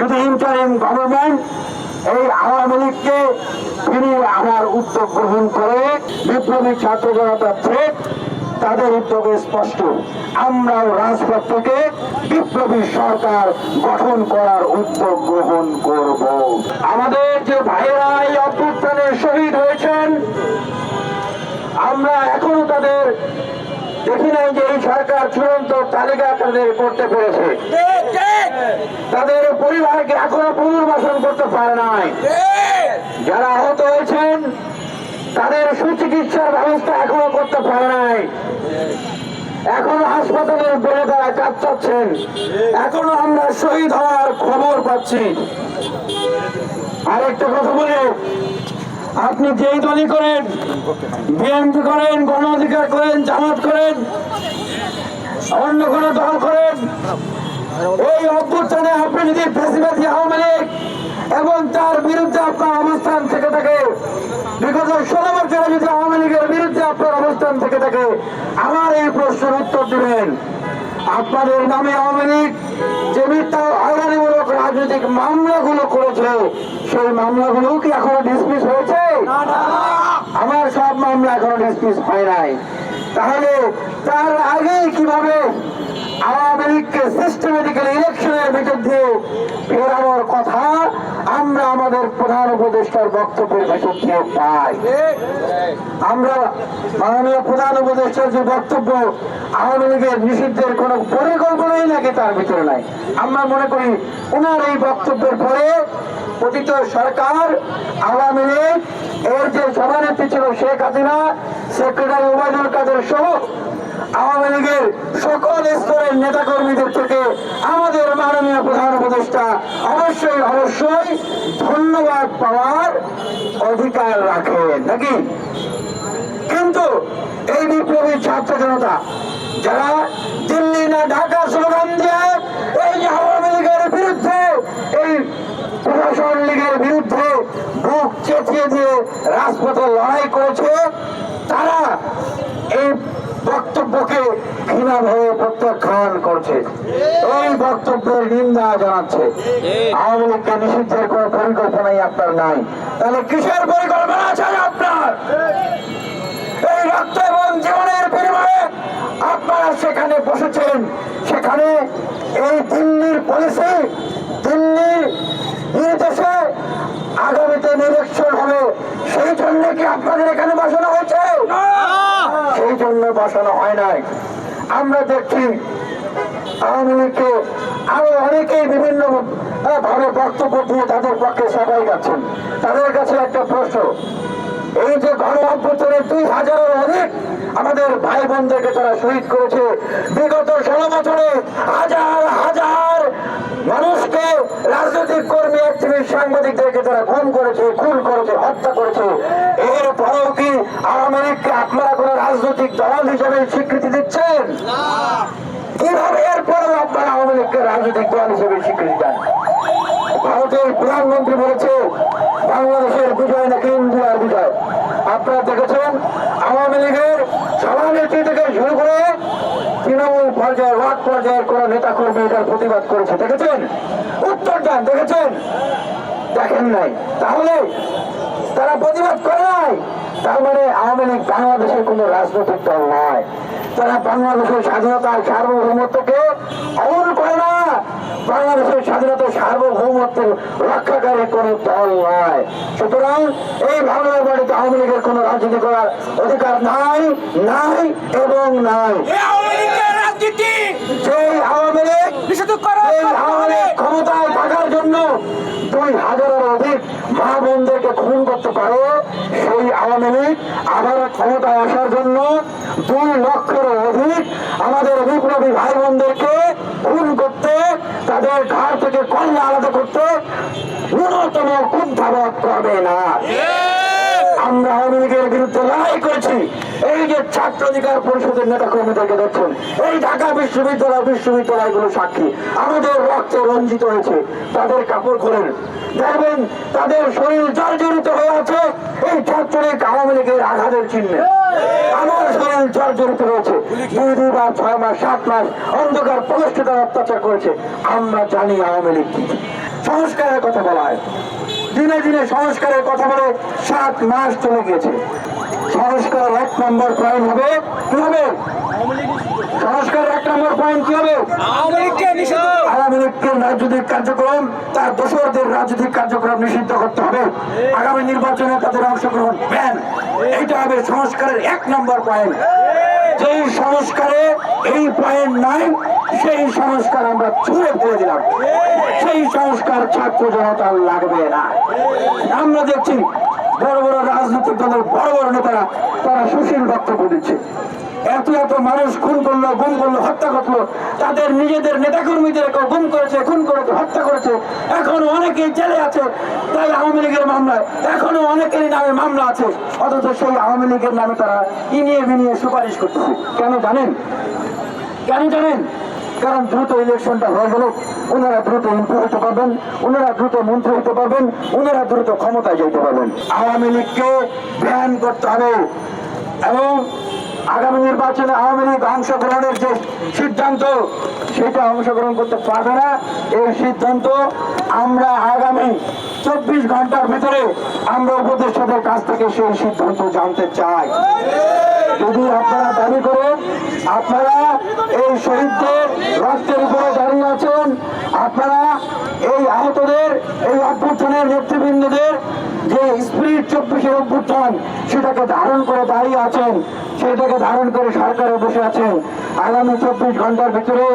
যদি interim government এই আওয়ামী লীগকে ফিরিয়ে আনার উদ্যোগ গ্রহণ করে বিপ্লবী ছাত্র জনতা থ্রেট তাদের উদ্যোগে স্পষ্ট, আমরাও রাজপথ থেকে বিপ্লবী সরকার গঠন করার উদ্যোগ গ্রহণ করব। আমাদের যে ভাইয়েরা এই অভ্যুত্থানে শহীদ হয়েছেন, আমরা এখনও তাদের দেখি নাই যে এই সরকার চূড়ান্ত তালিকা তাদের করতে পেরেছে। তাদের পরিবারকে এখনও পুনর্বাসন করতে পারে নাই। যারা আহত হয়েছেন, তাদের সুচিকিৎসার ব্যবস্থা এখনও করতে পারে নাই। এখনও হাসপাতালের বেড়ে তারা কাজ চাচ্ছেন। এখনও আমরা শহীদ হওয়ার খবর পাচ্ছি। আরেকটা কথা বলি আপনি যেই দলই করেন বিএনপি করেন, গণ অধিকার করেন, জামাত করেন, অন্য কোন দল করেন এই অভ্যুত্থানে আপনি যদি ফেসিবাদী আওয়ামী লীগ এবং তার বিরুদ্ধে আপনার অবস্থান থেকে থাকে, বিগত ষোলো বছরে যদি আওয়ামী লীগের বিরুদ্ধে আপনার অবস্থান থেকে থাকে, আমার এই প্রশ্নের উত্তর দিবেন। আপনাদের নামে আওয়ামী লীগ যে মিথ্যা হয়রানিমূলক রাজনৈতিক মামলাগুলো করেছিল সেই মামলাগুলো কি এখনও ডিসমিস হয়েছে? আমার সব মামলা এখনও ডিসমিস হয় নাই। তাহলে তার আগে কীভাবে আওয়ামী লীগকে সিস্টেমেটিক্যাল ইলেকশনের ভিতর দিয়ে ফেরানোর কথা আমরা আমাদের প্রধান উপদেষ্টার বক্তব্যের ভেতর দিয়ে পাই। আমরা মাননীয় প্রধান উপদেষ্টার যে বক্তব্য, আওয়ামী লীগের নিষিদ্ধের কোন পরিকল্পনাই নাকি তার ভিতরে নাই। আমরা মনে করি ওনার এই বক্তব্যের পরে পতিত সরকার, আওয়ামী লীগ, এর যে সভানেত্রী ছিল শেখ হাসিনা, সেক্রেটারি ওবায়দুল কাদের সহ আওয়ামী লীগের সকল স্তরের নেতাকর্মীদের থেকে আমাদের মাননীয় প্রধান উপদেষ্টা অবশ্যই অবশ্যই ধন্যবাদ পাওয়ার অধিকার রাখেন, নাকি? কিন্তু এই বিপ্লবী ছাত্র জনতা, যারা দিল্লি না ঢাকা স্লোগান দিয়ে এই আওয়ামী লীগের বিরুদ্ধে, এই প্রশাসন লীগের বিরুদ্ধে বুক চেঁচিয়ে দিয়ে রাজপথে লড়াই করেছে, তারা বক্তব্যকে ঘৃণাভাবে প্রত্যাখ্যান করছে। এই বক্তব্যের নিন্দা জানাচ্ছে। আওয়ামী লীগকে নিষিদ্ধের কোন পরিকল্পনাই আপনার নাই। তাহলে কিসের পরিকল্পনা আছে আপনার? এই রক্ত এবং জীবনের বিনিময়ে আপনারা সেখানে বসেছেন। সেখানে এই দিল্লির পলিসি দিল্লির নির্দেশে আগামীতে নিরীক্ষণ হবে। সেই জন্য কি আপনাদের এখানে বসানো হয়েছে বসানো হয় নাই। আমরা দেখছি আওয়ামী লীগকে আরও অনেকেই বিভিন্ন ভাবে বক্তব্য দিয়ে তাদের পক্ষে সবাই যাচ্ছেন। তাদের কাছে একটা প্রশ্ন, এই যে গণ দুই হাজারের অধিক আমাদের ভাই বোনদেরকে তারা শহীদ করেছে, বিগত ষোলো বছরে হাজার হাজার মানুষকে রাজনৈতিক কর্মী, অ্যাক্টিভিস্ট, সাংবাদিকদেরকে তারা খুন করেছে খুন করেছে, হত্যা করেছে এর পরেও কি আওয়ামী লীগকে আপনারা কোনো রাজনৈতিক দল হিসেবে স্বীকৃতি দিচ্ছেন। কীভাবে এরপরেও আপনারা আওয়ামী লীগকে রাজনৈতিক দল হিসেবে স্বীকৃতি দেন? ভারতের প্রধানমন্ত্রী বলেছে, বাংলাদেশের বিজয় নাকি ইন্ডিয়ার বিজয়। আপনারা দেখেছেন, আওয়ামী লীগের সভানেত্রী থেকে শুরু করে তৃণমূল পর্যায়ে, ওয়ার্ড পর্যায়ের কোন নেতা কর্মী এটার প্রতিবাদ করেছে। দেখেছেন? উত্তর দেন, দেখেছেন? দেখেন নাই। তাহলে তারা প্রতিবাদ করে নাই? তার মানে আওয়ামী লীগ বাংলাদেশের কোন রাজনৈতিক দল নয়। তারা বাংলাদেশের স্বাধীনতা সার্বভৌমত্বকে অমল করে না, বাংলাদেশের স্বাধীনতা সার্বভৌমত্বের রক্ষাকারী কোন দল নয়। সুতরাং এই ভাবনার বাড়িতে আওয়ামী লীগের কোন রাজনীতি করার অধিকার নাই নাই এবং নাই রাজনীতি সেই আওয়ামী লীগ নিষিদ্ধ করো এই আওয়ামী লীগ ক্ষমতায় থাকার জন্য দুই হাজারের অধিক মা বোনদেরকে খুন করতে পারে সেই আওয়ামী লীগ আবারও ক্ষমতায় আসার জন্য দুই লক্ষের অধিক আমাদের বিপ্লবী ভাই বোনদেরকে খুন করতে, তাদের ঘর থেকে কন্যা আলাদা করতে ন্যূনতম কুণ্ঠাবোধ করবে না। আমরা আওয়ামী লীগের বিরুদ্ধে লড়াই করেছি। এই যে ছাত্র অধিকার পরিষদের নেতা কর্মীদেরকে দেখছেন, এই ঢাকা বিশ্ববিদ্যালয় বিশ্ববিদ্যালয়গুলো সাক্ষী। আমাদের রক্তে রঞ্জিত হয়েছে, তাদের কাপড় খোলেন। দেখবেন, তাদের শরীর জর্জরিত হয়ে আছে, এই ছাত্রলীগ আওয়ামী লীগের আঘাতের চিহ্নে। আমার শরীর জর্জরিত হয়েছে। দুই দুবার ছয় মাস, সাত মাস অন্ধকার প্রতিষ্ঠিত অত্যাচার করেছে। আমরা জানি আওয়ামী লীগ সংস্কারের কথা বলা হয়। দিনে দিনে সংস্কারের কথা বলে সাত মাস চলে গিয়েছে। সংস্কার এক নম্বর পয়েন্ট হবে কি হবে? সংস্কার এক নম্বর পয়েন্ট কি হবে? আওয়ামী লীগের রাজনৈতিক কার্যক্রম তার দোসরদের রাজনৈতিক কার্যক্রম নিষিদ্ধ করতে হবে। আগামী নির্বাচনে তাদের অংশগ্রহণ ব্যান এইটা হবে সংস্কারের এক নম্বর পয়েন্ট যেই সংস্কারে এই পায়ের নাই, সেই সংস্কার আমরা ছুঁড়ে ফেলে দিলাম। সেই সংস্কার ছাত্র জনতার লাগবে না। আমরা দেখছি বড় বড় রাজনৈতিক দলের বড় বড় নেতারা, তারা সুশীল বক্তব্য দিচ্ছে। এত এত মানুষ খুন করল, গুম করল, হত্যা করল। তাদের নিজেদের নেতাকর্মীদের গুম করেছে, খুন করেছে, হত্যা করেছে। এখনও অনেকেই জেলে আছে, তাই আওয়ামী লীগের মামলায় এখনও অনেকেরই নামে মামলা আছে। অথচ সেই আওয়ামী লীগের নামে তারা ইনিয়ে বিনিয়ে সুপারিশ করতেছে। কেন জানেন? কেন জানেন? কারণ দ্রুত ইলেকশনটা হয়ে গেল। ওনারা দ্রুত এমপি হতে পারবেন ওনারা দ্রুত মন্ত্রী হতে পারবেন, ওনারা দ্রুত ক্ষমতায় যেতে পারবেন। আওয়ামী লীগকে ব্যান করতে হবে। এবং আগামী নির্বাচনে আওয়ামী লীগ অংশগ্রহণের যে সিদ্ধান্ত, সেটা অংশগ্রহণ করতে পারবে না। এই সিদ্ধান্ত আমরা আগামী চব্বিশ ঘণ্টার ভিতরে আমরা উপদেষ্টাদের কাছ থেকে সেই সিদ্ধান্ত জানতে চাই। যদি আপনারা দাবি করেন, আপনারা এই শহীদদের রক্তের উপরে দাঁড়িয়ে আছেন, আপনারা এই আহতদের, এই অভ্যুত্থানের নেতৃবৃন্দদের অভ্যুত্থান সেটাকে ধারণ করে দাঁড়িয়ে আছেন, সেটাকে ধারণ করে সরকারে বসে আছেন। আগামী চব্বিশ ঘণ্টার ভিতরে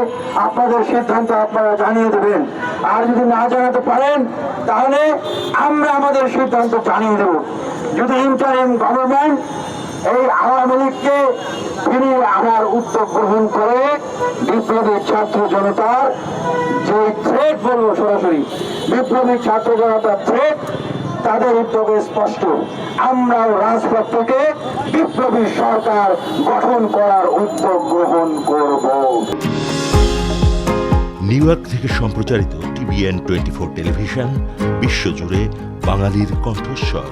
আপনাদের সিদ্ধান্ত আপনারা জানিয়ে দেবেন। আর যদি না জানাতে পারেন, তাহলে আমরা আমাদের সিদ্ধান্ত জানিয়ে দেব। যদি ইন্টারিম গভর্নমেন্ট এই আওয়ামী লীগকে ফিরিয়ে আনার উদ্যোগ গ্রহণ করে, বিপ্লবী ছাত্র জনতার যে থ্রেট বলব সরাসরি, বিপ্লবী ছাত্র জনতার থ্রেট তাদের উদ্যোগ স্পষ্ট। আমরাও রাজপথ থেকে বিপ্লবী সরকার গঠন করার উদ্যোগ গ্রহণ করব। নিউ থেকে সম্প্রচারিত টিভিএন টোয়েন্টি ফোর টেলিভিশন, বিশ্বজুড়ে বাঙালির কণ্ঠস্বর।